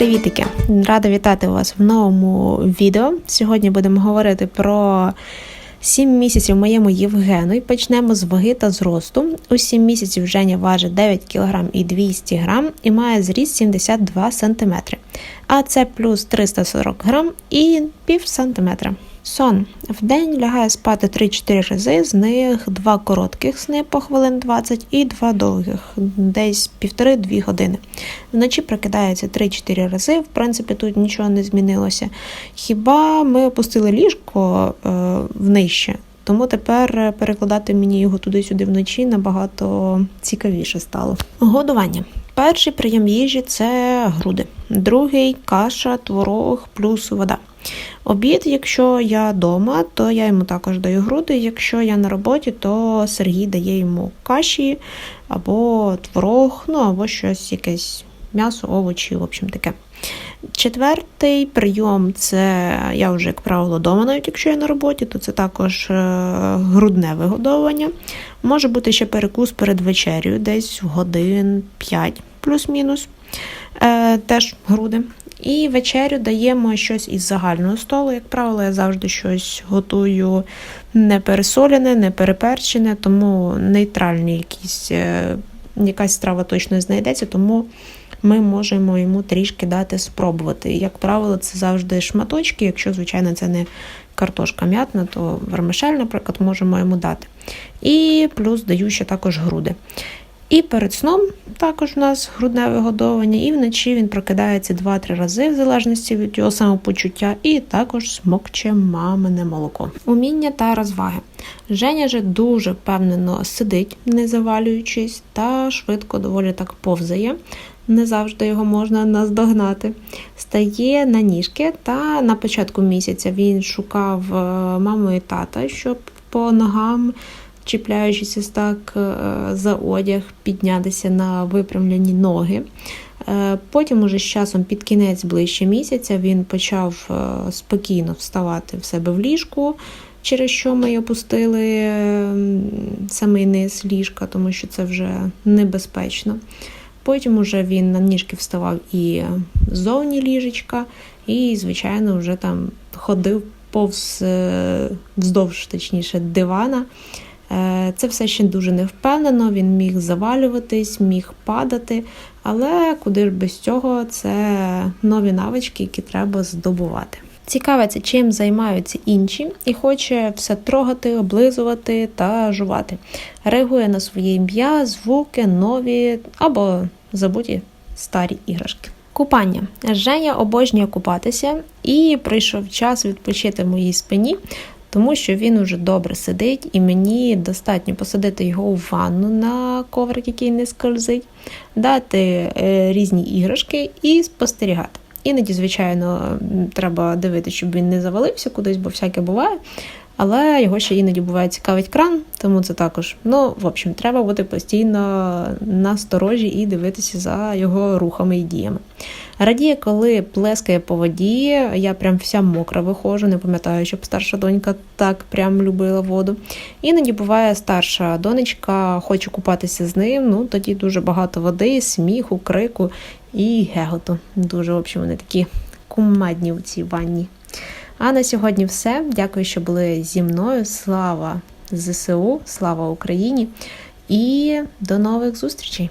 Привітики! Рада вітати вас в новому відео. Сьогодні будемо говорити про 7 місяців моєму Євгену і почнемо з ваги та зросту. У 7 місяців Женя важить 9 кг і 200 г і має зріст 72 см. А це плюс 340 г і пів сантиметра. Сон. В день лягає спати 3-4 рази, з них два коротких сни по хвилин 20 і два довгих, десь 1,5-2 години. Вночі прокидається 3-4 рази, в принципі, тут нічого не змінилося. Хіба ми опустили ліжко е, внижче, тому тепер перекладати мені його туди-сюди вночі набагато цікавіше стало. Годування. Перший прийом їжі це груди, другий каша, творог плюс вода. Обід, якщо я вдома, то я йому також даю груди. Якщо я на роботі, то Сергій дає йому каші або творог, ну або щось, якесь м'ясо, овочі, в общем таке. Четвертий прийом це я вже, як правило, вдома, навіть якщо я на роботі, то це також е, грудне вигодовування. Може бути ще перекус перед вечерю, десь в годин 5 плюс-мінус. Е, Теж груди. І вечерю даємо щось із загального столу. Як правило, я завжди щось готую не пересолене, не переперчене, тому нейтральні якісь, е, якась страва точно знайдеться, тому ми можемо йому трішки дати спробувати. Як правило, це завжди шматочки, якщо, звичайно, це не картошка м'ятна, то вермишель, наприклад, можемо йому дати. І плюс даю ще також груди. І перед сном також у нас грудне вигодовування, і вночі він прокидається 2-3 рази, в залежності від його самопочуття, і також смокче мамине молоко. Уміння та розваги. Женя же дуже впевнено сидить, не завалюючись, та швидко доволі так повзає. Не завжди його можна наздогнати. Стає на ніжки, та на початку місяця він шукав е, маму і тата, щоб по ногам чіпляючись так е, за одяг, піднятися на випрямлені ноги. Е, потім, уже з часом, під кінець ближче місяця, він почав е, спокійно вставати в себе в ліжку, через що ми опустили самий низ ліжка, тому що це вже небезпечно. Потім уже він на ніжки вставав і ззовні ліжечка, і, звичайно, вже там ходив повз вздовж, точніше, дивана. Е, це все ще дуже невпевнено, він міг завалюватись, міг падати, але куди ж без цього це нові навички, які треба здобувати. Цікавиться, чим займаються інші, і хоче все трогати, облизувати та жувати. Реагує на своє ім'я, звуки, нові або забуті старі іграшки. Купання. Женя обожнює купатися і прийшов час відпочити в моїй спині, тому що він уже добре сидить, і мені достатньо посадити його у ванну на коврик, який не скользить, дати е, різні іграшки і спостерігати. Іноді, звичайно, треба дивитися, щоб він не завалився кудись, бо всяке буває. Але його ще іноді буває цікавить кран, тому це також. Ну, в общем, треба бути постійно насторожі і дивитися за його рухами і діями. Радіє, коли плескає по воді, я прям вся мокра виходжу, не пам'ятаю, щоб старша донька так прям любила воду. Іноді буває старша донечка, хоче купатися з ним, ну тоді дуже багато води, сміху, крику і геготу. Дуже, в общем, вони такі кумадні у цій ванні. А на сьогодні все. Дякую, що були зі мною. Слава ЗСУ, слава Україні і до нових зустрічей!